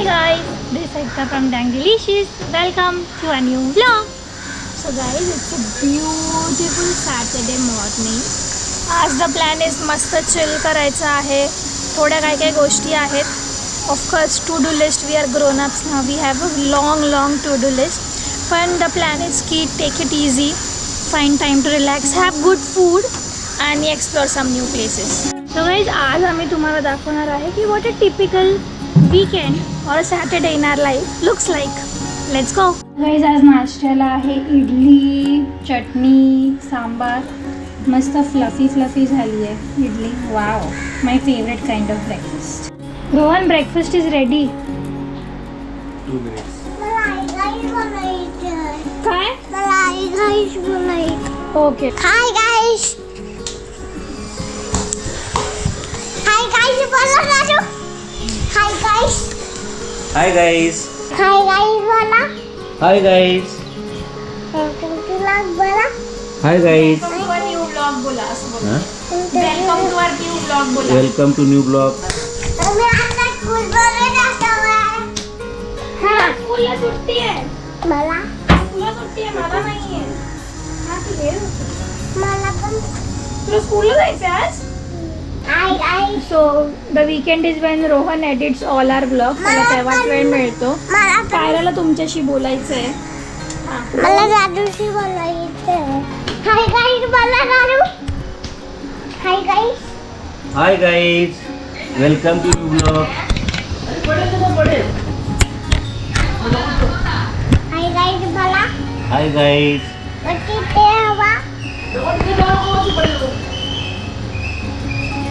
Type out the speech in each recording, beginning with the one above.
Hi guys, this is Ekta from Dang Delicious. Welcome to a new vlog. So guys, it's a beautiful Saturday morning. आज the plan is मस्त chill करायचं आहे थोड्या काय काय गोष्टी आहेत of course to do list we are grown ups ना we have a long long to do list पण द प्लॅन इज की take it easy fine time to relax have good food आणि explore some new places so guys आज आम्ही तुम्हाला दाखवणार आहे की what a typical weekend or Saturday in our life looks like let's go guys आज नाश्त्याला आहे इडली चटणी सांबार. मस्त फ्लफी फ्लफी झाली आहे idli. Wow my favourite kind of breakfast Rohan breakfast is ready two minutes मला आई बनायचं काय? मला आई गाईस बनायचं ओके हाय गाईस हाय गाईस बोला Raju hi guys hi guys hi guys बोला. Hi guys welcome to log बोला हाय गाईज न्यू ब्लॉग बोला असं welcome to our new blog बोला. वेलकम टू न्यू ब्लॉग मी आता स्कूल मध्ये जातो हा स्कूलला सुट्टी आहे. मला? सुट्टी आहे मला नाही आहे. मला पण. तुला स्कूलला जायचं आज? So the weekend is when Rohan edits all our blog त्याला तेव्हाच वेळ मिळतो. मला कायराला तुमच्याशी बोलायचं आहे. मला राजूशी बोलायचं हाय गाईस बोला Raju hi guys hi guys welcome to new blog hi guys बोला. हाय गाईज वरती ते हवा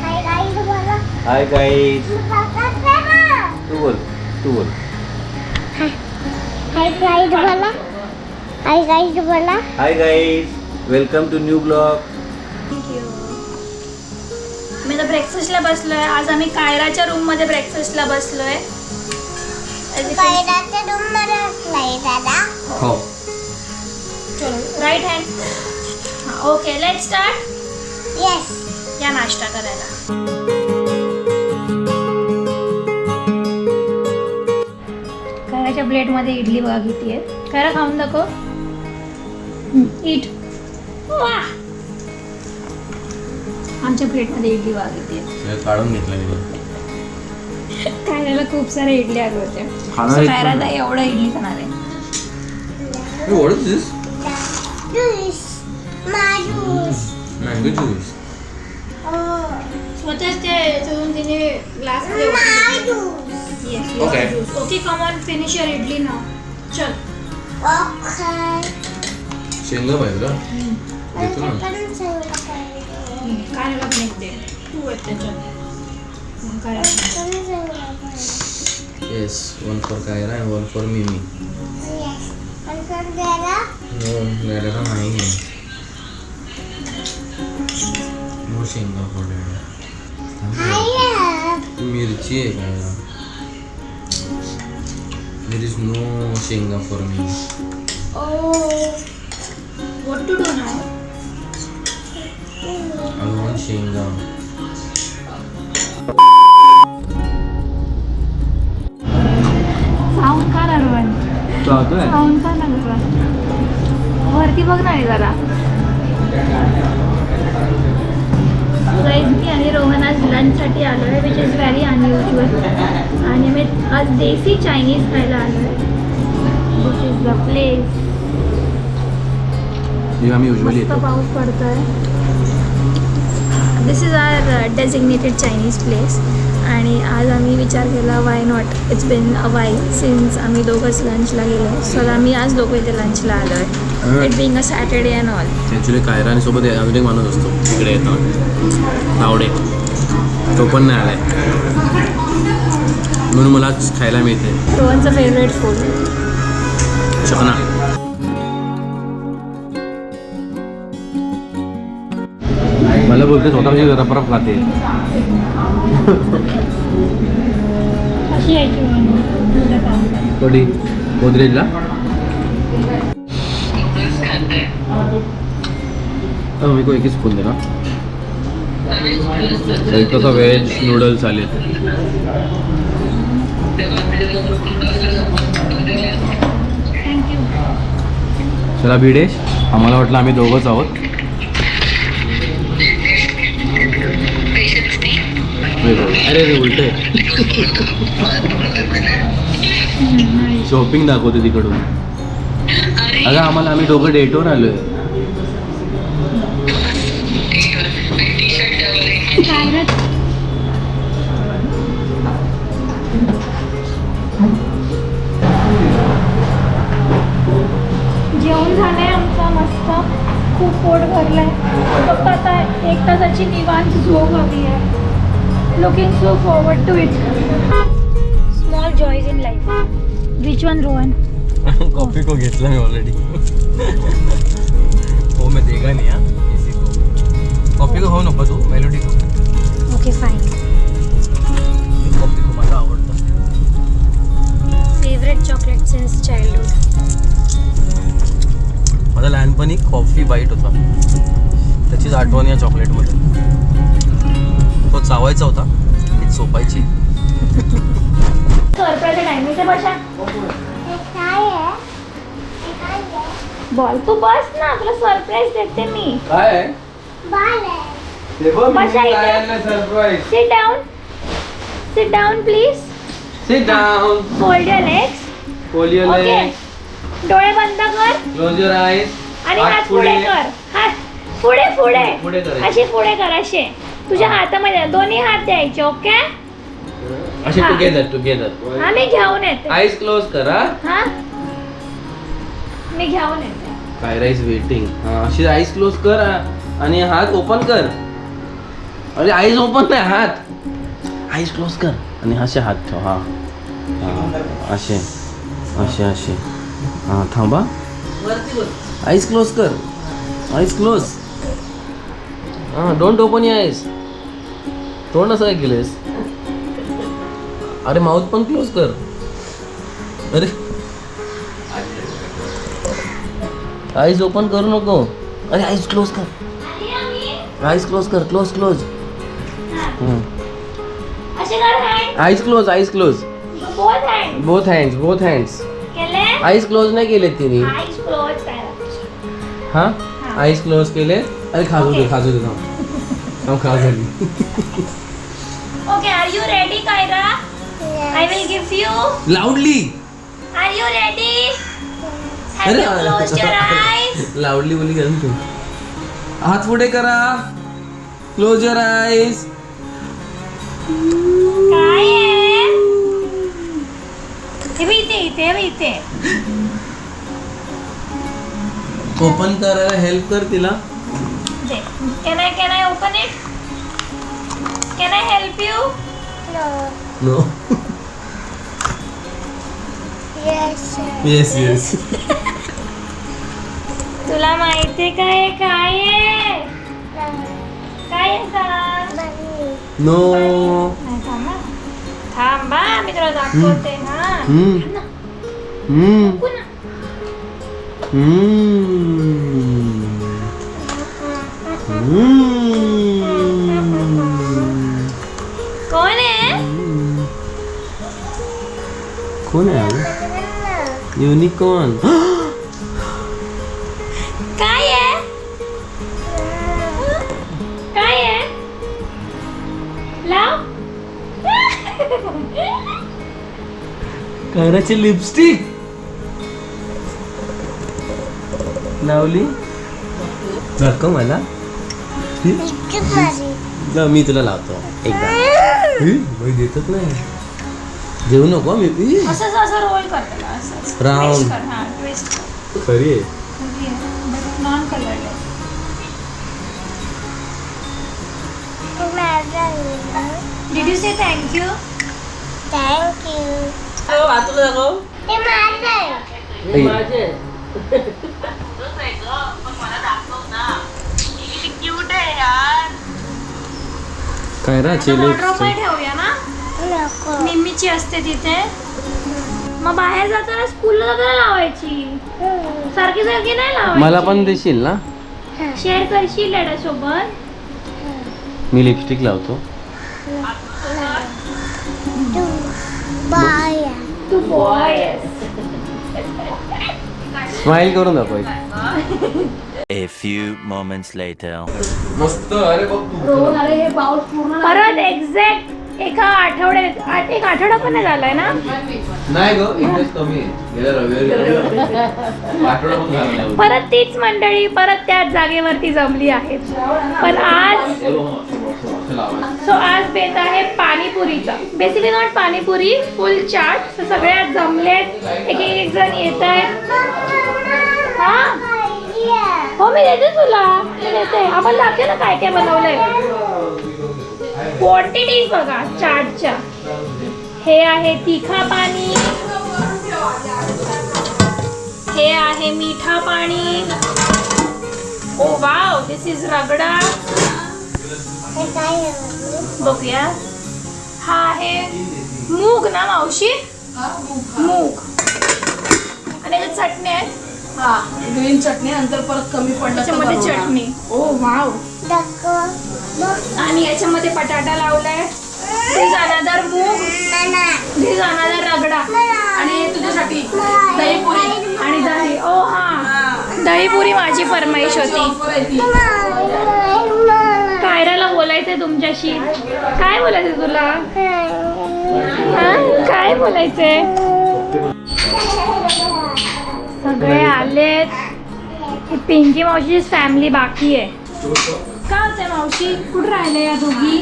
हाय गाईस बोला हाय गाईज तू बोल तू बोल. हाय गाईस बोला. हाय गाईस बोला. Hi guys welcome to new blog मी आता ब्रेकफास्टला बसलोय. आज आम्ही कायराच्या रूममध्ये ब्रेकफास्टला असलाय दादा. हो. चलो right hand okay let start yes या नाश्ता करायला. कायराच्या प्लेटमध्ये इडली बघा किती आहे. कायरा खाऊन दाखव. इट. वा आमच्या प्लेटमध्ये इडली बघा किती आहे. काढून घेतलं मी. कायराला खूप साऱ्या इडली आल्या होत्या खाणार. आता एवढं इडली खाणार आहे. What is this? ज्यूस माजूस Mango juice. स्वतःच ते ठेवून तिने ग्लास माजूस Okay. Okay come on finish your idli नाव चल ओके शेंगा पाहिजे का देतो ना पण सगळं पाहिजे काय पण एक दे तू आहेत त्याच्यात मग काय पण सगळं पाहिजे yes one for Kaira and one for Mimi yes पण सर द्यायला नो मॅडम नाही नो शेंगा हाय मिरची आहे Kaira there is no shenga for me oh what to do now I want shenga sound का चालतोय साऊंड का? नरवण वरती बघ ना जरा. गाईज मी आणि रोहन आज लंचसाठी आलो आहे विच इज व्हेरी अनयुजल आणि मी आज देसी चायनीज खायला आलो आहे दिस इज द प्लेस आम्ही युजली मस्त पाऊस पडतोय. This is our designated Chinese place आणि आज आम्ही विचार केला why not it's been a while since आम्ही दोघंच लंचला गेलो. सो आम्ही आज दोघं इथे लंचला आलो आहे it being a Saturday and all actually Kaira आणि सोबत अजून एक माणूस असतो इकडे येतो. तावडे तो पण नाही आलाय. म्हणून मला खायला मिळते रोहनचं फेवरेट फूड शकना मला बोलते स्वतः म्हणजे रपरप खाते अशी कधी? गोदरेजला? मेरे को एक ही स्पून देना एक तो व्हेज नूडल्स आले चला भिडेश आम्हाला वाटलं आम्ही दोघंच आहोत. अरे रे उलट शॉपिंग दाखवते तिकडून. अगं आम्हाला आम्ही दोघं डेटवर आलोय. जेवण झालंय आमचं मस्त. खूप पोट भरलंय. फक्त आता एक तासाची निवांत झोप हवी आहे. Looking so forward to it small joys in life which one Rohan coffee को घेतला मी ऑलरेडी हो मैं देगा नहीं हाँ किसी को। कॉफी को हो नको तू मेलोडी को। ओके फाईन कॉफी को मला आवडतं। फेवरेट चॉकलेट सिन्स चाइल्डहुड माझा लहानपणी कॉफी वाईट होता. त्याचीच आठवण या चॉकलेटमध्ये तो चावायचा होता ती चोपायची सरप्राईज टाइम इथे बसा हे काय आहे हे काय आहे बॉल तू बस ना तुला सरप्राईज देते मी. काय? आहे. बाल आहे बसा इथे surprise sit down sit down please sit down fold your legs your okay डोळे बंद कर. क्लोज युअर आईज आणि हात पुढे. कर. हात पुढे पुढे. पुढे करायचे. असे पुढे कर असे. तुझ्या हातामध्ये दोन्ही हात द्यायचे ओके असे हा. टुगेदर टुगेदर हा मी घेऊन येते. आईज क्लोज करा. हा? मी घेऊन येते. कायरा इज वेटिंग अशी आईज क्लोज कर आणि हात ओपन कर. अरे आईज ओपन नाही हात. आईज क्लोज कर. आणि असे हात ठेव हा. हा असे असे असे. हां थांबा. आईज क्लोज कर. आईज क्लोज हां डोंट ओपन युअर आईज तोंड असं केलेस अरे माउथ पण क्लोज कर. अरे. आईज ओपन करू नको अरे आईज क्लोज कर। आईज क्लोज कर क्लोज क्लोज असे कर hand eyes close eyes close both hand both hands both hands केले आईज क्लोज नाही केले तिने आईज क्लोज करा। हा? हा. आईज क्लोज केले अरे खाजू दे. खाजू दे थांब थांब खा झाली okay are you ready Kaira I will give you loudly are you ready अरे लाऊडली बोली कर तू हात पुढे करा. क्लोज युअर आईज ओपन करायला हेल्प कर तिला. दे. Can I can I open it can I help you no no yes yes yes तुला माहिती काय आहे? काय आहे? काय आहे सांग नो. नाही, थांबा थांबा मी तुला दाखवते हा. हम्म. ना, हम्म. बघू ना. कोण आहे? कोण आहे? युनिकॉर्न कराची लिपस्टिक लावली. दाखव मला. ही? जा, मी तुला लावतो. एकदा. ही, मी देतच नाही. देऊ नको मी ई, असंच असं रोल कर त्याला असं Round. Twist कर, हा ट्विस्ट खरी आहे. नॉन कलर्ड आहे. Did you say thank you thank you ते माझं आहे. ऐ, काय ठेवूया ना? नको. निम्मीची असते तिथे. मग बाहेर जाताना स्कूलला जाताना लावायची. सारखी सारखी नाही लावायची. मला पण देशील ना? शेअर करशील सोबत मी लिपस्टिक लावतो. बाय. तू बॉय स्माइल करून दाखव एक. A few moments later. मस्त अरे बघ तू. परत एक्झॅक्ट एका आठवड्यात आठ- एक आठवडा पण नाही झालाय ना? नाही ग दिवस कमी आहे. गेल्या रविवारी आठवडा पण झाला नाही. परत तीच मंडळी परत त्याच जागेवरती जमली आहेत. पण आज हे बघ. सो आज बेत आहे पाणीपुरीचा. Basically not panipuri full chaat. So सगळ्यात जमलेत. एक एक जण येत आहेत. हा? हो मी देते तुला. मी देते. आपण दाखव ना काय काय बनवलंय. क्वांटिटीज बघा चाटच्या. हे आहे तिखा पाणी. हे आहे मिठा पाणी. Oh wow this is ragda. बघूया. हा आहे मूग ना मावशी? मूग. आणि याच्यात चटणी आहे? हा ग्रीन चटणी नंतर परत कमी पडलं त्याच्यामध्ये. चटणी. Oh wow. आणि याच्यामध्ये बटाटा लावलाय. जाणादार मूग. जाणादार रगडा. आणि तुझ्यासाठी दहीपुरी आणि दही. ओ हा. दहीपुरी माझी फरमाईश होती ऑफर आहे ती कायराला बोलायचंय तुमच्याशी? काय बोलायचंय तुला? हा? काय बोलायचंय? सगळे आलेत. ही पिंकी मावशीची फॅमिली बाकी आहे. का होते मावशी? कुठं राहिले या दोघी.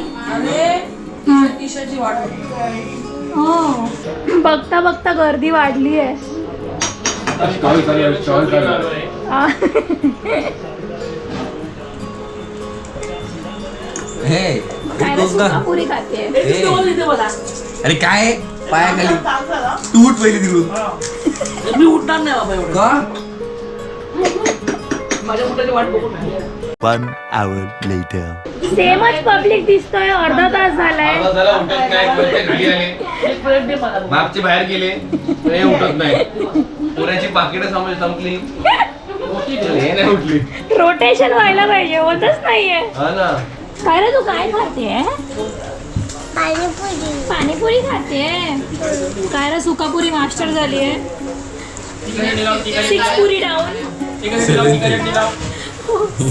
हो. बघता बघता गर्दी वाढली आहे? हे खाते. हे. अरे काय पायाखाली. तू उठ पहिली तिकडून. मी उठणार नाही बाबा एवढं. का? माझ्या मुलाची वाट बघून One hour later. सेमच पब्लिक दिसतोय अर्धा तास झालाय. मागचे बाहेर गेले हे उठत नाही. पुऱ्याची पाकिटं समज संपली. हे नाही उठली. रोटेशन व्हायला पाहिजे होतच नाहीये. हा ना. काय रे तू काय खाते पाणीपुरी खाते काय रे सुकापुरी मास्टर झाली आहे। सिक्स पुरी डाऊन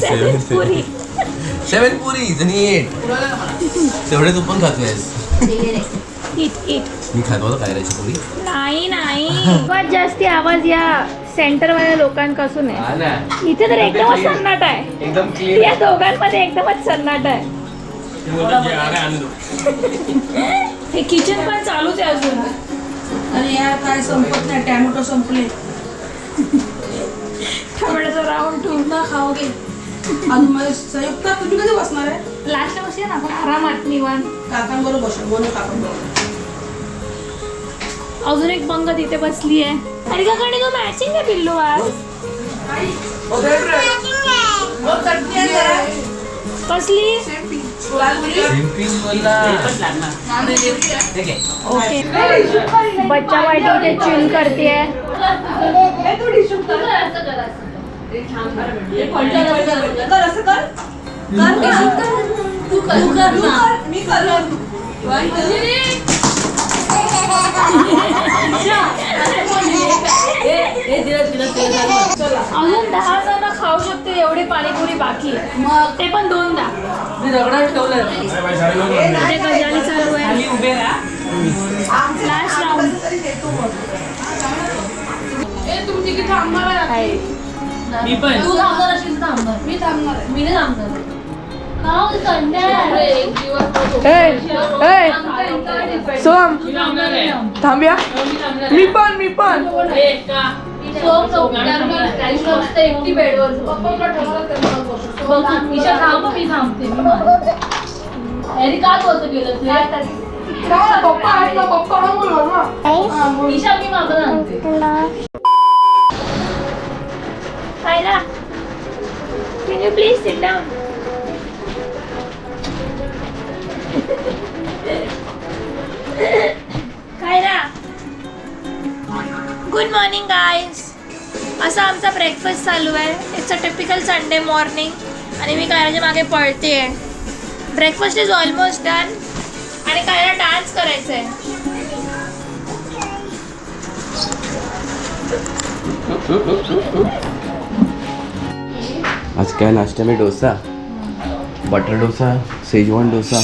सेवन पुरी सेवन पुरी आणि एट तेवढे तू पण खातोयस इट इट मी खातो कायराची पुरी. नाही नाही. जास्ती आवाज या. सेंटरमध्ये लोकांपासून आहे. हा ना. इथे तर एकदमच सन्नाट आहे. एकदम या दोघांमध्ये एकदमच सन्नाट आहे. हे किचन पण चालूच आहे अजून. आणि या काय संपत नाही. टॅमॅटो संपले. टोमॅटोचा राऊंड ठेवून पुन्हा खाओगे अजून माझे संयुक्त तुम्ही कधी बसणार आहे? लास्टला बसूया ना आपण आरामात निवांत. काकांबरोबर बसू म्हणून काकांबरोबर. अजून एक पंग तिथे बसली आहे आणि काकाने तो मॅचिंग आहे पिल्लू आज. कसली? ओके बच्चा वाईट इथे चिल करते कर कर तू कर तू कर. मी करणार. अजून दहा जण खाऊ शकते एवढी पाणीपुरी बाकी आहे. मग ते पण दोनदा मी रगडा ठेवलंय. ते गजाली चालू आहे. उभे राहा. लास्ट राऊंड तुमची की थांबणार आहे. मी पण. तू थांबणार असेल तर थांबणार. मी थांबणार आहे. मी नाही थांबणार सोम थांब्या मी पण मी पण एकटी बेडवर मी थांबते मी अरे पप्पा आहेत ना पप्पा हा बोलवा ना ईशा मी मागं आणते Kyla, can you please sit down? Kaira good morning guys असा आमचा ब्रेकफास्ट चालू आहे. It's a typical Sunday morning आणि मी कायराच्या मागे पळते आहे ब्रेकफास्ट इज ऑलमोस्ट डन आणि कायला डान्स करायचं आहे आज काय नाश्ता में डोसा? बटर डोसा? सेजवान डोसा?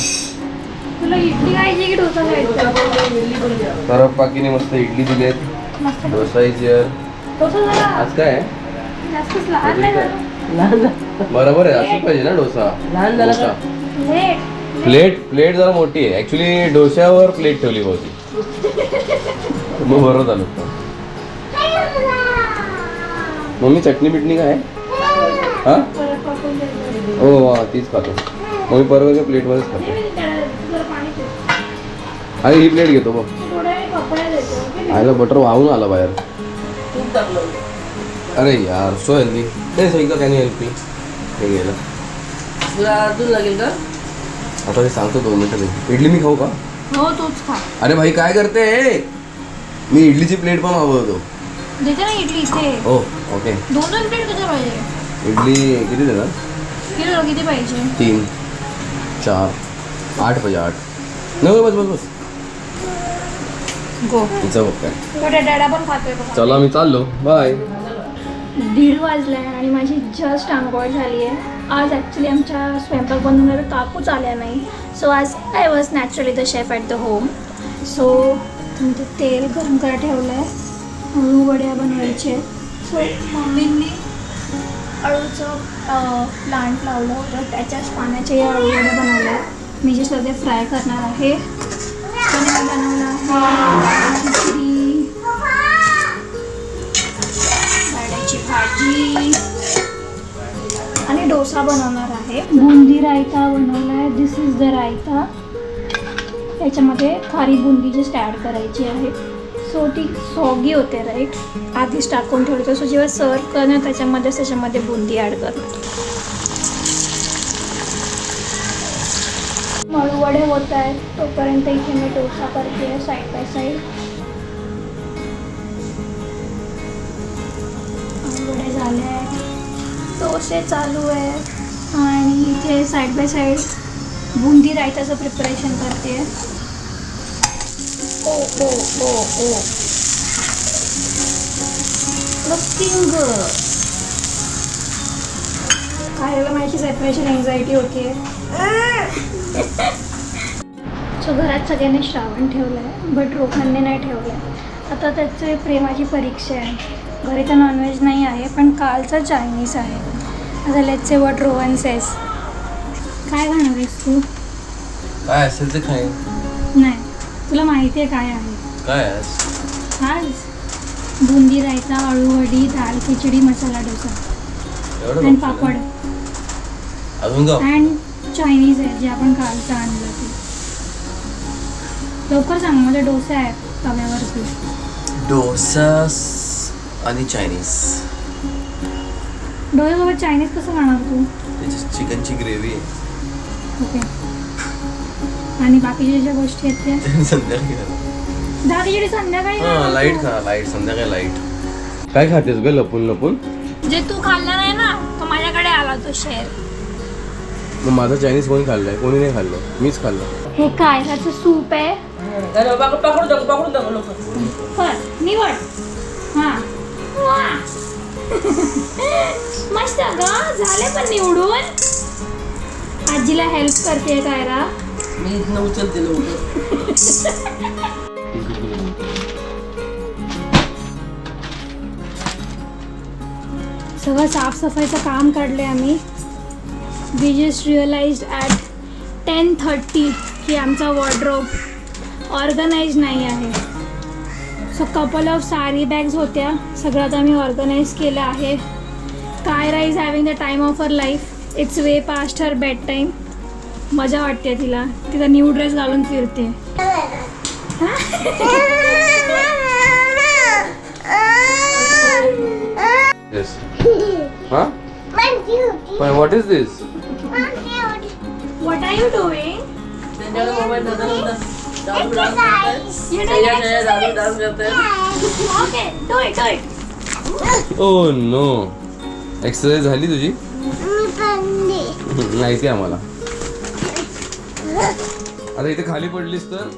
तर पाकीने मस्त इडली दिलेत मस्त. Dosa is here. डोसा जरा आज काय. बरोबर आहे असं पाहिजे ना डोसा. डोसा. लेट प्लेट. प्लेट जरा मोठी आहे. ऍक्च्युली डोश्यावर प्लेट ठेवली होती. मग बरोबर झालं मम्मी चटणी बिटणी काय? हा. हो वा तीच खातो. मम्मी परत प्लेटमध्येच खातो. अरे ही प्लेट घेतो बघ? आयला बटर वाहून आला बाहेर. अरे यार सो हेल्दी नाही सगळं काय नाही हेल्प मी हे गेलं तुला अजून लागेल का? आता मी सांगतो दोन मिनिटं इडली मी खाऊ का? हो तूच खा. अरे भाई काय करते? मी इडलीची प्लेट पण मागवतो देते ना इडली इथे. हो ओके दोन दोन प्लेट कसं पाहिजे? इडली किती देणार? किलो किती पाहिजे? तीन चार आठ पाहिजे आठ. नाही बस बस बस. गो. तिचं बघ काय. डॅडा पण खातोय बघा. चला मी चाललो. बाय दीड वाजले आणि माझी जस्ट आंघोळ झाली आहे. आज ॲक्च्युली आमच्या स्वयंपाक बनवणाऱ्या काकूच आल्या नाही. सो आज I was naturally the chef at the home so ते तेल गरम करा ठेवलं आहे अळू वड्या बनवायचे. सो मम्मींनी अळूचं प्लांट लावलं होतं. त्याच्याच पाण्याचे या अळू वड्या बनवल्या मी जे सध्या फ्राय करणार आहे खिचडी भाजी. आणि डोसा बनवणार आहे. बुंदी रायता बनवला आहे दिस इज द रायता. त्याच्यामध्ये खारी बुंदी जस्ट ॲड करायची आहे. सो ती सॉगी होते राईट आधीच टाकून ठेवते सो जेव्हा सर्व करणार त्याच्यामध्येच त्याच्यामध्ये बुंदी ॲड करणार. मळूवडे होत आहेत तोपर्यंत इथे मी डोसा करते साईड बाय साईड वडे झाले आहेत डोसे चालू आहे आणि इथे साईड बाय साईड बुंदी रायताचं प्रिपरेशन करते. ओ ओ ओ ओ. लुकिंग खायला माझी सेपरेशन एन्झायटी होती सो घरात सगळ्यांनी श्रावण ठेवलं आहे बट रोखांनी नाही ठेवलं आहे आता त्याचे प्रेमाची परीक्षा आहे. घरी तर नॉनव्हेज नाही आहे पण कालचं चायनीज आहे. आता let's say what Rohan says काय खाणार आहेस तू? काय असेल ते खाईन. नाही. तुला माहिती आहे काय आहे? काय आज बुंदी रायता अळूवडी दाल खिचडी मसाला डोसा. आणि. पापड. अजून का अँड चायनीज आहे जे आपण कालचं आणलं ते. लवकर सांग माझे डोसे आहेत तव्यावरती. डोसा आणि चायनीज डोळ्यासोबत चायनीज कसं खाणार तू? त्याची चिकनची ग्रेव्ही आहे. ओके. आणि बाकीच्या ज्या गोष्टी आहेत त्या? संध्याकाळी दहा खिचडी संध्याकाळी खाणार लाइट तू. खा लाइट संध्याकाळी लाइट काय खातेस ग लपून लपून? जे तू खाल्ला नाही ना तो माझ्याकडे आला तो शेअर मग माझा चायनीज कोणी खाल्लाय? कोणी नाही खाल्लं? मीच खाल्लं. हे काय? ह्याचं सूप आहे? त्याला पकड- पकडून टाकू पकडून टाकू लोक कर निवड हां. वा. मस्त ग झाले पण निवडून. आजीला हेल्प करते कायरा मी इथनं उचलते लवकर. सगळं साफसफाईचं काम काढले आम्ही. We just realise at ten thirty की आमचा वॉर्ड्रोब ऑर्गनाईज नाही आहे. So couple of sari bags होत्या. सगळं आता आम्ही ऑर्गनाईज केलं आहे. Kaira is having the time of her life it's way past her bed time मजा वाटते तिला. तिचा न्यू ड्रेस घालून फिरते. हा पण what is this you doing त्यांच्याकडे मोबाईल दारू दारू इट ओ नो एक्सरसाइज झाली तुझी? माहिती आहे आम्हाला. आता इथे खाली पडलीस तर?